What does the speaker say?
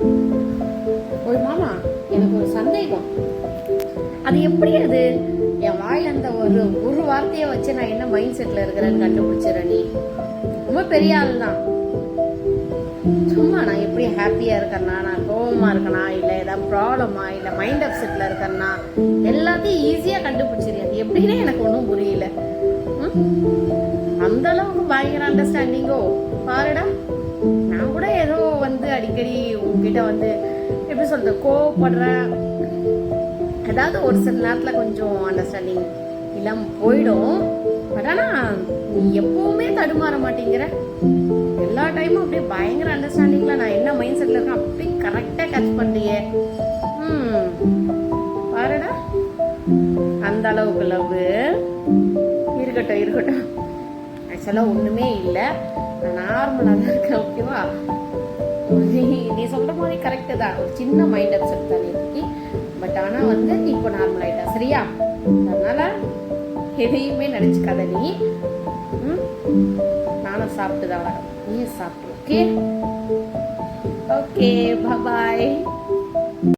ஒரு மாமா எனக்கு ஒரு சந்தேகம். அது எப்படி அது? என் வாயில அந்த ஒரு ஒரு வார்த்தையை வச்சு நான் என்ன மைண்ட் செட்ல இருக்கிறேன்னு கண்டுபிடிச்சிடறேன் நீ. ரொம்ப பெரிய ஆள் தான். சும்மா நான் எப்படி ஹாப்பியா இருக்கேன்னா நான் கோபமா இருக்கேனா இல்ல ஏதாவது ப்ராப்ளமா இல்ல மைண்ட் அப்செட்ல இருக்கேன்னா எல்லாத்தையும் ஈஸியா கண்டுபிடிச்சிரு. அது எப்படின்னு எனக்கு ஒன்றும் புரியல. ம்? அந்த அளவுக்கு பயங்கர அண்டர்ஸ்டாண்டிங்கோ பாருடா. அடிக்கடி உங்ககிட்ட வந்து எப்படி சொல்றது கோவப்படுறேன் அதாவது ஒரு சில நேரத்துல கொஞ்சம் அண்டர்ஸ்டாண்டிங் இல்லாம போயிடும். பட் ஆனா நீ எப்பவுமே தடுமாற மாட்டேங்கிற. எல்லா டைமும் அப்படியே பயங்கர அண்டர்ஸ்டாண்டிங்ல நான் என்ன மைண்ட் செட்ல இருக்கேன் அப்படியே கரெக்டா கேட்ச் பண்ணியே ம் பாருடா. அந்த அளவுக்கு லவ் இருக்கட்டும் இருக்கட்டும். ஆக்சுவலாக ஒன்றுமே இல்லை. நான் நார்மலாக தான் இருக்கேன் ஓகேவா நீ சொல்கிற மாதிரி கரெக்டு தான். ஒரு சின்ன மைண்ட் அப்செட் தான் இருக்கு பட் ஆனால் வந்து இப்போ நார்மல் ஆயிட்டா சரியா? அதனால எதையுமே நினச்சிக்காத நீ. நானும் சாப்பிட்டு தான் வரேன் நீயும் சாப்பிட்டு ஓகே ஓகே பாய்